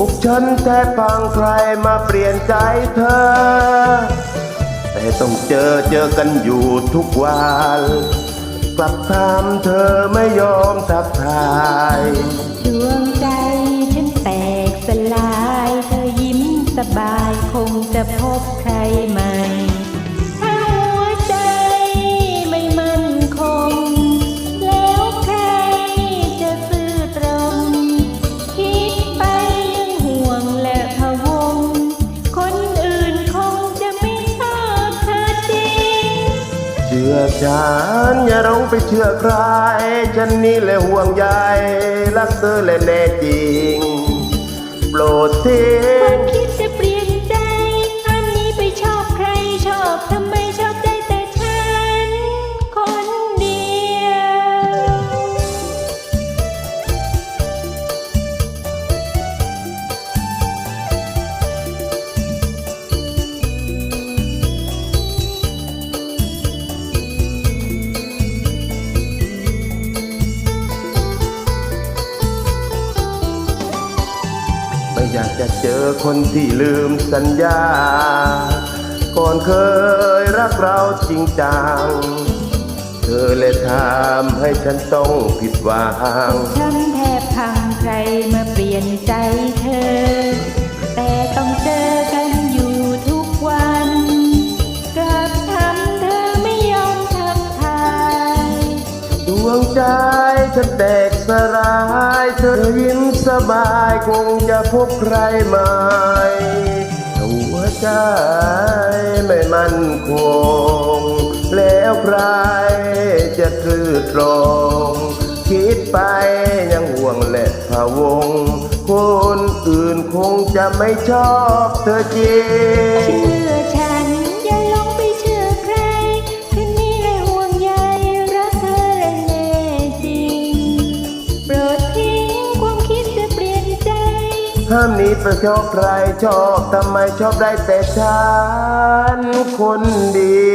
อกฉันแต่ฟังใครมาเปลี่ยนใจเธอ แต่ต้องเจอเจอกันอยู่ทุกวัน กลับถามเธอไม่ยอมทักทายดวงใจฉันแตกสลาย เธอยิ้มสบายคงจะพบใครมา ฉันอย่าร้องไปเชื่อใคร ฉันนี่แหละห่วงใยรักเธอและแน่จริง โปรดทิ้ง อยากจะเจอคนที่ลืมสัญญา ก่อนเคยรักเราจริงจัง เธอเลยทำให้ฉันต้องผิดหวัง ฉันแทบพังใครมาเปลี่ยนใจเธอ แต่ต้องเจอกันอยู่ทุกวันกลับทำเธอไม่ยอมทักทายดวงใจฉันแตกสลายเธอยิ้ม สบายคงจะพบใครใหม่หัวใจไม่มั่นคง แล้วใครจะคือตรง คิดไปยังห่วงและพะวง คนอื่นคงจะไม่ชอบเธอจริง ห้ามหนี้ไปชอบใครชอบทำไมชอบได้แต่ฉันคนเดียว